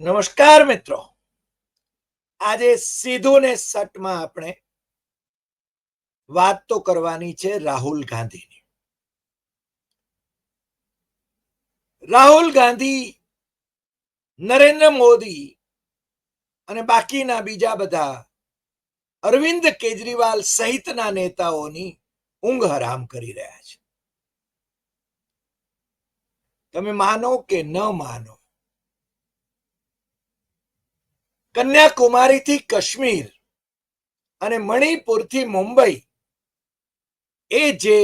નમસ્કાર મિત્રો. આજે સીધું ને સટમાં આપણે વાત તો કરવાની છે રાહુલ ગાંધીની. રાહુલ ગાંધી, નરેન્દ્ર મોદી અને બાકીના બીજા બધા અરવિંદ કેજરીવાલ સહિતના નેતાઓની ઊંઘ હરામ કરી રહ્યા છે. તમે માનો કે ન માનો કન્યાકુમારીથી કાશ્મીર અને મણિપુરથી મુંબઈ એ જે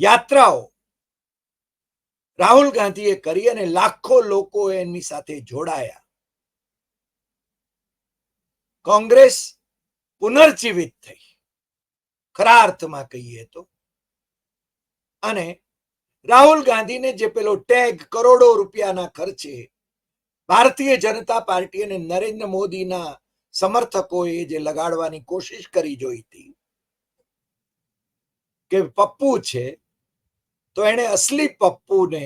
યાત્રાઓ રાહુલ ગાંધીએ કરી અને લાખો લોકો એની સાથે જોડાયા. કોંગ્રેસ પુનર્જીવિત થઈ. ખરા અર્થમાં કહીએ તો. અને રાહુલ ગાંધીને જે પેલો ટેગ કરોડો રૂપિયાના ખર્ચે ભારતીય જનતા પાર્ટી અને નરેન્દ્ર મોદીના સમર્થકોએ જે લગાડવાની કોશિશ કરી જોઈ કે પપ્પુ છે, તો એને અસલી પપ્પુને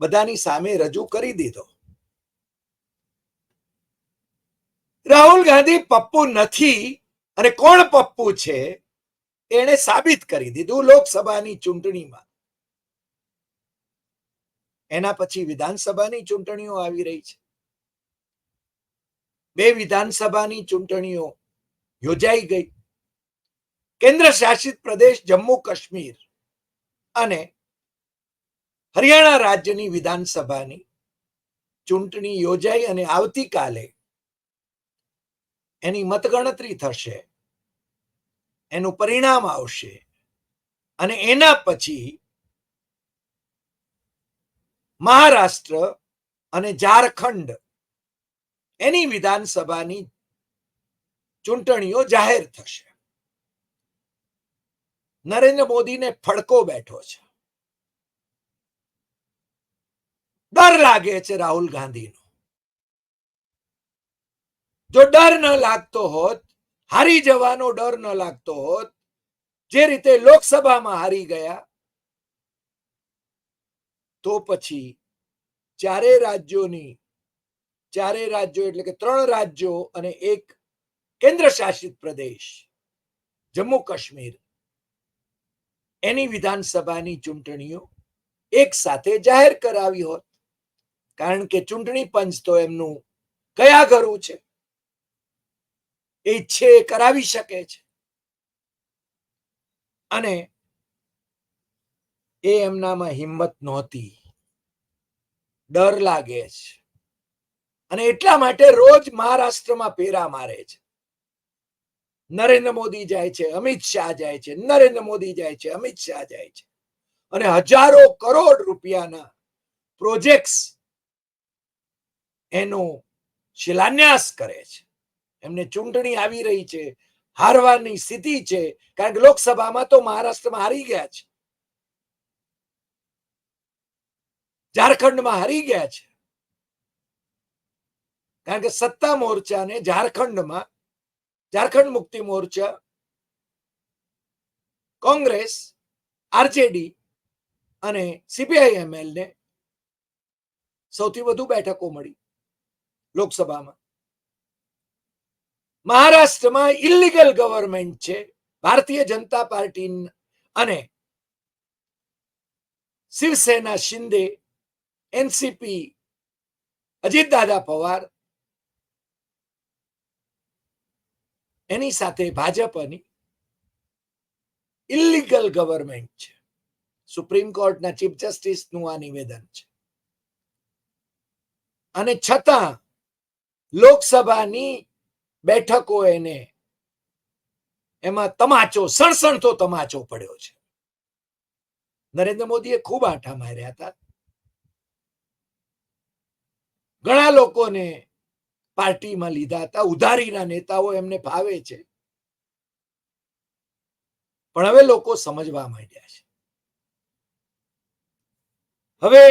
બધાની સામે રજૂ કરી દીધો. રાહુલ ગાંધી પપ્પુ નથી અને કોણ પપ્પુ છે એને સાબિત કરી દીધું લોકસભાની ચૂંટણીમાં. એના પછી વિધાનસભાની ચૂંટણીઓ આવી રહી છે. બે વિધાનસભાની ચૂંટણીઓ યોજાઈ ગઈ. કેન્દ્ર શાસિત પ્રદેશ જમ્મુ કાશ્મીર અને હરિયાણા રાજ્યની વિધાનસભાની ચૂંટણી યોજાઈ અને આવતીકાલે એની મતગણતરી થશે. એનું પરિણામ આવશે. અને એના પછી મહારાષ્ટ્ર અને ઝારખંડ એની વિધાનસભાની ચૂંટણીઓ જાહેર થશે. નરેન્દ્ર મોદીને ફડકો બેઠો છે. ડર લાગે છે રાહુલ ગાંધીનો. જો ડર ન લાગતો હોત, હારી જવાનો ડર ન લાગતો હોત, જે રીતે લોકસભામાં હારી ગયા તો પછી ચારે રાજ્યોની, ચારે રાજ્યો એટલે કે ત્રણ રાજ્યો અને એક કેન્દ્ર શાસિત પ્રદેશ, જમ્મુ કાશ્મીર. એની વિધાનસભાની ચૂંટણીઓ એક સાથે જાહેર કરાવી હોત. કારણ કે ચૂંટણી પંચ તો એમનું કયા ઘરું છે? ઈચ્છે કરાવી શકે છે. અને એ એમનામાં હિંમત નહોતી. ડર લાગે છે. અને એટલા માટે રોજ મહારાષ્ટ્રમાં પેરા મારે છે. નરેન્દ્ર મોદી જાય છે, અમિત શાહ જાય છે, નરેન્દ્ર મોદી જાય છે, અમિત શાહ જાય છે. અને હજારો કરોડ રૂપિયાના પ્રોજેક્ટ્સ એનો શિલાન્યાસ કરે છે. એમને ચૂંટણી આવી રહી છે, હારવાની સ્થિતિ છે. કારણ કે લોકસભામાં તો મહારાષ્ટ્રમાં હારી ગયા છે. ઝારખંડમાં હારી ગયા છે. કારણ કે સત્તા મોરચાને ઝારખંડમાં, ઝારખંડ મુક્તિ મોરચા, કોંગ્રેસ, આરજેડી અને સીપીઆઈએમએલ ને સૌથી વધુ બેઠકો મળી લોકસભામાં. મહારાષ્ટ્રમાં ઇલીગલ ગવર્મેન્ટ છે, ભારતીય જનતા પાર્ટી અને શિવસેના શિંદે એનસીપી અજીતદાદા પવાર, એની સાથે ભાજપની ઇલીગલ ગવર્મેન્ટ છે. સુપ્રીમ કોર્ટના ચીફ જસ્ટિસનું આ નિવેદન છે. અને છતાં લોકસભાની બેઠકો એને એમાં તમાચો, સણસણતો તમાચો પડ્યો છે. નરેન્દ્ર મોદીએ ખૂબ આંઠા માર્યા હતા. ઘણા લોકોને પાર્ટીમાં લીધા હતા, ઉધારીના નેતાઓ એમને ભાવે છે. પણ હવે લોકો સમજવા માંડ્યા છે. હવે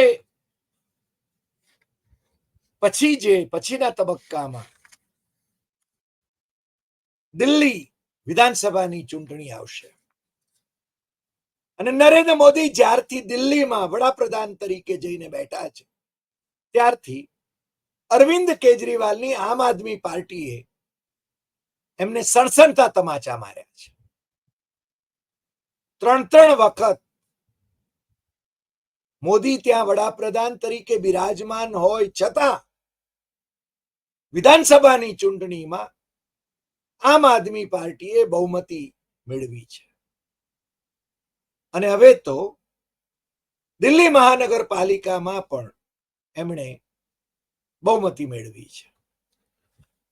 પછી જે, પછીના તબક્કામાં દિલ્હી વિધાનસભાની ચૂંટણી આવશે. અને નરેન્દ્ર મોદી જ્યારથી દિલ્હીમાં વડાપ્રધાન તરીકે જઈને બેઠા છે, ત્યારથી અરવિંદ કેજરીવાલની આમ આદમી પાર્ટીએ એમને સણસણતા તમાચા માર્યા છે. ત્રણ ત્રણ વખત મોદી ત્યાં વડાપ્રધાન તરીકે બિરાજમાન હોય છતાં વિધાનસભાની ચૂંટણીમાં આમ આદમી પાર્ટીએ બહુમતી મેળવી છે. અને હવે તો દિલ્હી મહાનગરપાલિકામાં પણ એમણે બહુમતી મેળવી છે.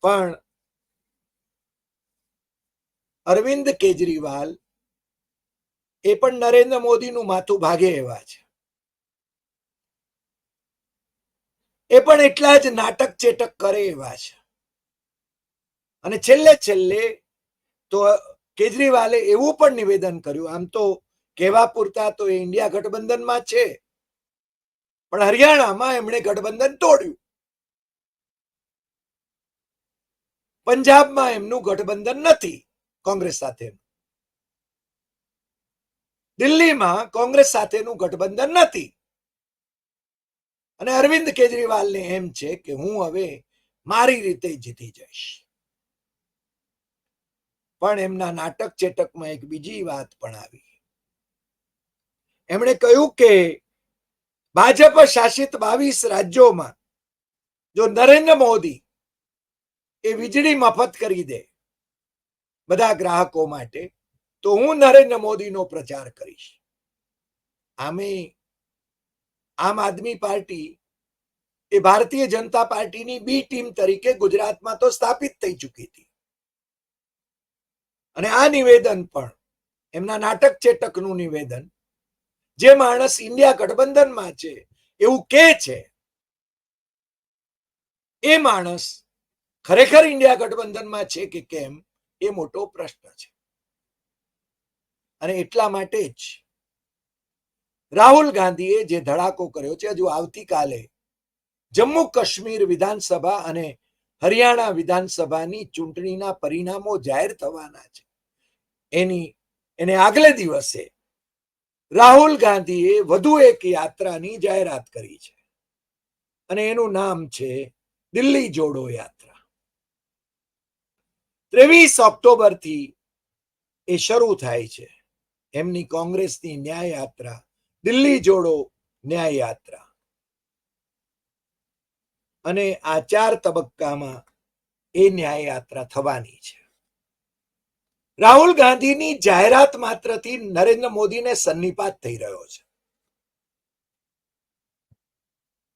પણ અરવિંદ કેજરીવાલ એ પણ નરેન્દ્ર મોદીનું માથું ભાગે એવા છે. એ પણ એટલા જ નાટક ચેટક કરે એવા છે. અને છેલ્લે છેલ્લે તો કેજરીવાલે એવું પણ નિવેદન કર્યું, આમ તો કહેવા પૂરતા તો એ ઇન્ડિયા ગઠબંધનમાં છે. પણ હરિયાણામાં એમણે ગઠબંધન તોડ્યું. પંજાબમાં એમનું ગઠબંધન નથી કોંગ્રેસ સાથે દિલ્હીમાં કોંગ્રેસ સાથેનું ગઠબંધન નથી. અને અરવિંદ કેજરીવાલને એમ છે કે હું હવે મારી રીતે જીતી જઈશ. પણ એમના નાટક ચેટકમાં એક બીજી વાત પણ આવી. એમણે કહ્યું કે ભાજપ શાસિત બાવીસ રાજ્યોમાં જો નરેન્દ્ર મોદી એ વીજળી મફત કરી દે બધા ગ્રાહકો માટે, તો હું નરેન્દ્ર મોદીનો પ્રચાર કરીશ. આમે આમ આદમી પાર્ટી એ ભારતીય જનતા પાર્ટીની બી ટીમ તરીકે ગુજરાતમાં તો સ્થાપિત થઈ ચૂકી હતી. અને આ નિવેદન પણ, એમના નાટક ચેટકનું નિવેદન, જે માણસ ઇન્ડિયા ગઠબંધનમાં છે, એવું કે છે, એ માણસ ખરેખર ઇન્ડિયા ગઠબંધનમાં છે કે કેમ, એ મોટો પ્રશ્ન છે. અને એટલા માટે જ રાહુલ ગાંધીએ જે ધડાકો કર્યો છે, હજુ આવતીકાલે જમ્મુ કાશ્મીર વિધાનસભા અને હરિયાણા વિધાનસભાની ચૂંટણીના પરિણામો જાહેર થવાના છે. એની, એને આગલે દિવસે રાહુલ ગાંધીએ વધુ એક યાત્રાની જાહેરાત કરી છે. અને એનું નામ છે દિલ્હી જોડો યાત્રા. ત્રેવીસ ઓક્ટોબરથી એ શરૂ થાય છે. એમની કોંગ્રેસની ન્યાય યાત્રા દિલ્હી જોડો ન્યાય યાત્રા અને આ ચાર તબક્કામાં એ ન્યાય યાત્રા થવાની છે. રાહુલ ગાંધીની જાહેરાત માત્રથી નરેન્દ્ર મોદીને સન્નિપાત થઈ રહ્યો છે.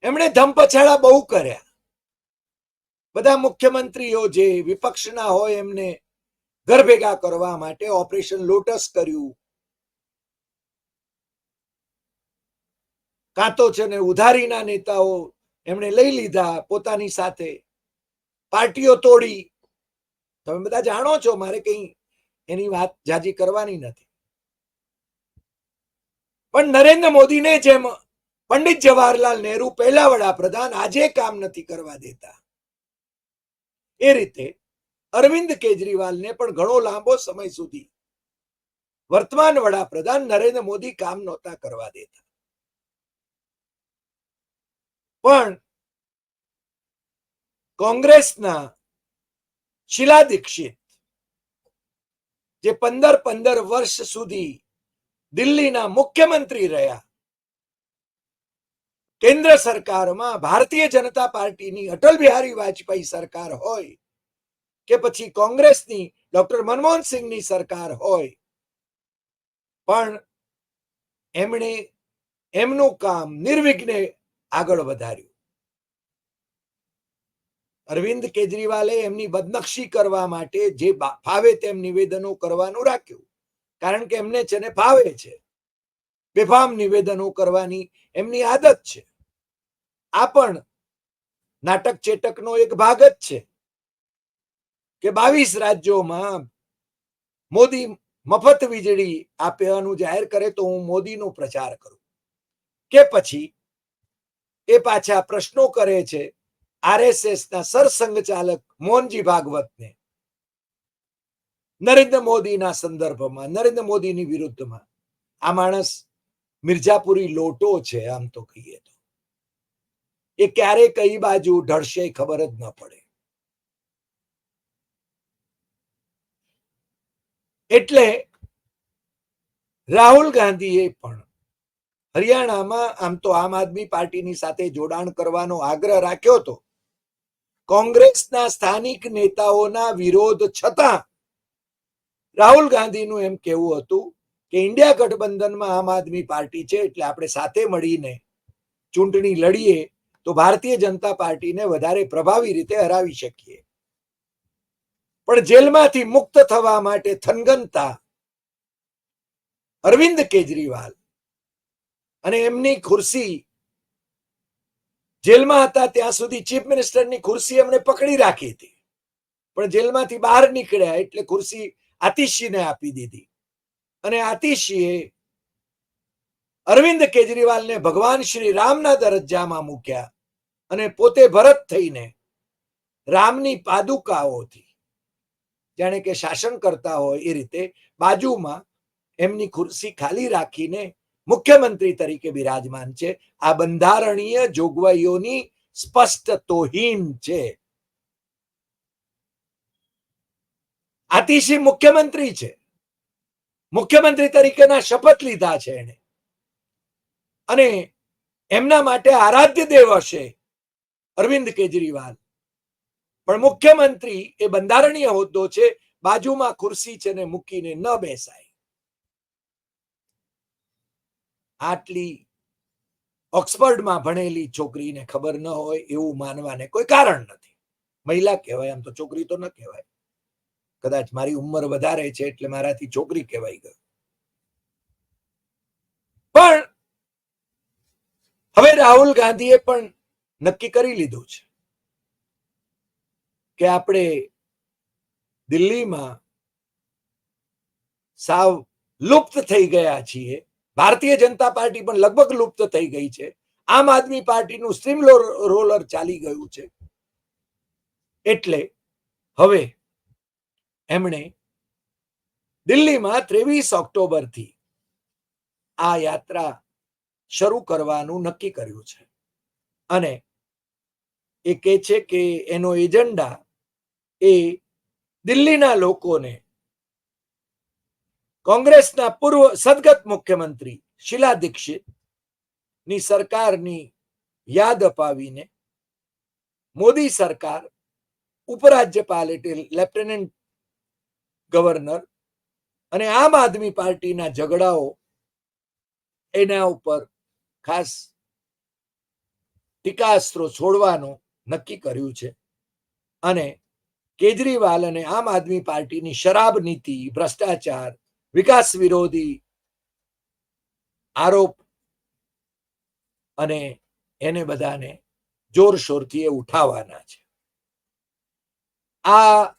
એમણે ધમપછાડા બહુ કર્યા. બધા મુખ્યમંત્રીઓ જે વિપક્ષના હોય એમને ઘર ભેગા કરવા માટે ઓપરેશન લોટસ કર્યું. કાંતો છે ને ઉધારીના નેતાઓ એમણે લઈ લીધા પોતાની સાથે. પાર્ટીઓ તોડી. તમે બધા જાણો છો, મારે કઈ એની વાત જાજી કરવાની નથી. પણ નરેન્દ્ર મોદીને જેમ પંડિત જવાહરલાલ નહેરુ પહેલા વડાપ્રધાન આજે કામ નથી કરવા દેતા. એ રીતે અરવિંદ કેજરીવાલને પણ ઘણો લાંબો સમય સુધી વર્તમાન વડાપ્રધાન નરેન્દ્ર મોદી કામ નહોતા કરવા દેતા. પણ કોંગ્રેસના શિલા દીક્ષિત જે પંદર પંદર વર્ષ સુધી દિલ્હીના મુખ્યમંત્રી રહ્યા કેન્દ્ર સરકારમાં ભારતીય જનતા પાર્ટીની અટલ બિહારી વાજપેયી સરકાર હોય કે પછી કોંગ્રેસની ડોક્ટર મનમોહન સિંહની સરકાર હોય, પણ એમણે એમનું કામ નિર્વિઘ્ને આગળ વધાર્યું. અરવિંદ કેજરીવાલે એમની બદનક્ષી કરવા માટે જે ફાવે તેમ નિવેદનો કરવાનું રાખ્યું. કારણ કે એમને છે ને ફાવે છે. બેફામ નિવેદનો કરવાની એમની આદત છે. આ પણ નાટક ચેટકનો એક ભાગ જ છે કે બાવીસ રાજ્યોમાં મોદી મફત વીજળી આપવાનું જાહેર કરે તો હું મોદીનો પ્રચાર કરું. કે પછી એ પાછા પ્રશ્નો કરે છે આરએસએસ ના સરસંઘચાલક મોહનજી ભાગવતને નરેન્દ્ર મોદીના સંદર્ભમાં, નરેન્દ્ર મોદીની વિરુદ્ધમાં. આ માણસ મિર્જાપુરી લોટો છે, આમ તો કહીએ તો. એ ક્યારે કઈ બાજુ ઢળશે ખબર જ ન પડે. એટલે રાહુલ ગાંધીએ પણ હરિયાણામાં આમ તો આમ આદમી પાર્ટીની સાથે જોડાણ કરવાનો આગ્રહ રાખ્યો હતો. કોંગ્રેસના સ્થાનિક નેતાઓના વિરોધ છતાં રાહુલ ગાંધીનું એમ કેવું હતું કે ઇન્ડિયા ગઠબંધનમાં આમ આદમી પાર્ટી છે એટલે આપણે સાથે મળીને ચૂંટણી લડીએ તો ભારતીય જનતા પાર્ટીને વધારે પ્રભાવી રીતે હરાવી શકીએ. પણ જેલમાંથી મુક્ત થવા માટે થનગનતા, અરવિંદ કેજરીવાલ અને એમની ખુરશી જેલમાં હતા ત્યાં સુધી ચીફ મિનિસ્ટરની ખુરશી એમણે પકડી રાખી હતી. પણ જેલમાંથી બહાર નીકળ્યા એટલે ખુરશી આતિશીને આપી દીધી. અને આતિશીએ અરવિંદ કેજરીવાલને ભગવાન શ્રી રામના દરજ્જામાં મૂક્યા અને પોતે ભરત થઈને રામની પાદુકાઓથી, જાણે કે શાસન કરતા હોય એ રીતે, બાજુમાં એમની ખુરશી ખાલી રાખીને મુખ્યમંત્રી તરીકે બિરાજમાન છે. આ બંધારણીય જોગવાઈઓની સ્પષ્ટ તોહીન છે. આતિશી મુખ્યમંત્રી છે. મુખ્યમંત્રી તરીકેના શપથ લીધા છે એને અને એમના માટે આરાધ્ય દેવ હશે અરવિંદ કેજરીવાલ. પણ મુખ્યમંત્રી એ બંધારણીય હોદ્દો છે, બાજુમાં ખુરશી છે ને મૂકીને ન બેસાય. આટલી ઓક્સફર્ડમાં ભણેલી છોકરીને ખબર ન હોય એવું માનવાને કોઈ કારણ નથી. મહિલા કહેવાય, આમ તો છોકરી તો ન કહેવાય. કદાચ મારી ઉંમર વધારે છે એટલે મારાથી છોકરી કહેવાય ગયો પણ હવે રાહુલ ગાંધીએ પણ નક્કી કરી લીધું છે કે આપણે દિલ્હીમાં સાવ લુપ્ત થઈ ગયા છીએ. ભારતીય જનતા પાર્ટી પણ લગભગ લુપ્ત થઈ ગઈ છે. આમ આદમી પાર્ટીનું સ્ટ્રીમ રોલર ચાલી ગયું છે. એટલે હવે એમણે દિલ્હીમાં ત્રેવીસ ઓક્ટોબરથી આ યાત્રા શરૂ કરવાનું નક્કી કર્યું છે. અને એ કહે છે કે એનો એજન્ડા એ દિલ્હીના લોકોને કોંગ્રેસના પૂર્વ સદગત મુખ્યમંત્રી શીલા દીક્ષિતની સરકારની યાદ અપાવીને મોદી સરકાર ઉપરાજ્યપાલ એટલે લેફ્ટનન્ટ ગવર્નર અને આમ આદમી પાર્ટીના ઝઘડાઓ એના ઉપર ખાસ ટીકાસ્ત્રો છોડવાનું નક્કી કર્યું છે. અને કેજરીવાલ અને આમ આદમી પાર્ટીની શરાબ નીતિ, ભ્રષ્ટાચાર, વિકાસ વિરોધી આરોપ અને એને બધાને જોરશોરથી એ ઉઠાવવાના છે. આ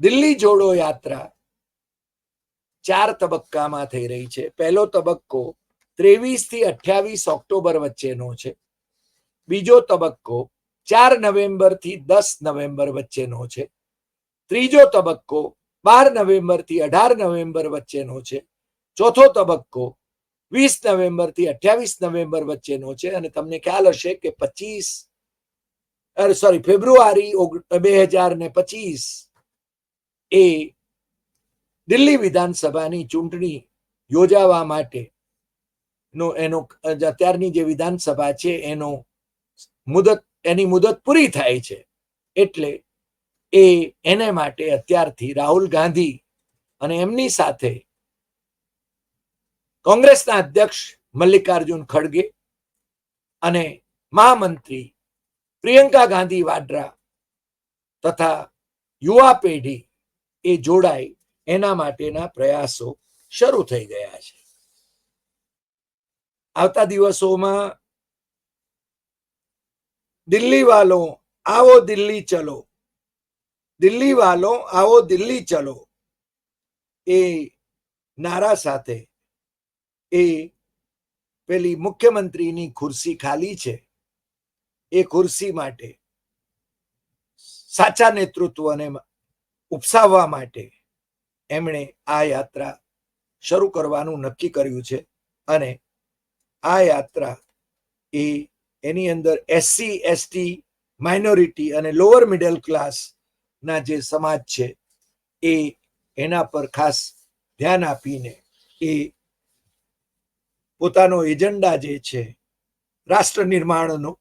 દિલ્હી જોડો યાત્રા ચાર તબક્કામાં થઈ રહી છે. પહેલો તબક્કો ત્રેવીસથી અઠ્યાવીસ ઓક્ટોબર વચ્ચેનો છે. બીજો તબક્કો ચાર નવેમ્બરથી દસ નવેમ્બર વચ્ચેનો છે. ત્રીજો તબક્કો બાર નવેમ્બરથી અઢાર નવેમ્બર વચ્ચેનો છે. ચોથો તબક્કો વીસ નવેમ્બરથી અઠ્યાવીસ નવેમ્બર વચ્ચેનો છે અને તમને ખ્યાલ હશે કે પચીસ સોરી ફેબ્રુઆરી બે હજાર ને પચીસ એ દિલ્હી વિધાનસભાની ચૂંટણી યોજાવા માટે નો એનો અત્યારની જે વિધાનસભા છે, એનો મુદત, એની મુદત પૂરી થાય છે. એટલે એ એને માટે અત્યારથી રાહુલ ગાંધી અને એમની સાથે કોંગ્રેસના અધ્યક્ષ મલ્લિકાર્જુન ખડગે અને મહામંત્રી પ્રિયંકા ગાંધી વાડ્રા તથા યુવા પેઢી એ જોડાય એના માટેના પ્રયાસો શરૂ થઈ ગયા છે. આવતા દિવસોમાં દિલ્હી વાલો, આવો દિલ્હી ચલો. દિલ્હી વાલો, આવો દિલ્હી ચલો. એ નારા સાથે એ પેલી મુખ્યમંત્રીની ખુરશી ખાલી છે. એ ખુરશી માટે સાચા નેતૃત્વને ઉપસાવવા માટે એમણે આ યાત્રા શરૂ કરવાનું નક્કી કર્યું છે. અને આ યાત્રા એ એની અંદર એસસી, એસટી, માઇનોરિટી અને લોઅર મિડલ ક્લાસના જે સમાજ છે એ એના પર ખાસ ધ્યાન આપીને એ પોતાનો એજન્ડા જે છે, રાષ્ટ્ર નિર્માણનો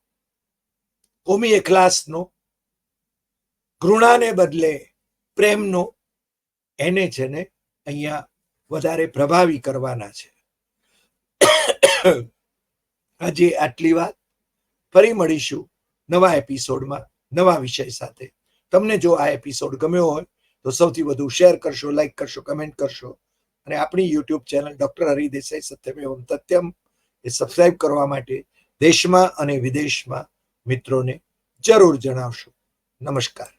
કોમી એખલાસનો ઘૃણાને બદલે પ્રેમનો એને છે ને અહીંયા વધારે પ્રભાવી કરવાના છે. આજે આટલી વાત. ફરી મળીશું નવા એપિસોડમાં નવા વિષય સાથે. તમને જો આ એપિસોડ ગમ્યો હોય, તો સૌથી વધુ શેર કરશો, લાઈક કરશો, કમેન્ટ કરશો. અને આપણી YouTube channel doctor Hari Desai Satyamevam Tathyam એ સબસ્ક્રાઈબ કરવા માટે દેશમાં અને વિદેશમાં મિત્રોને જરૂર જણાવશો. નમસ્કાર.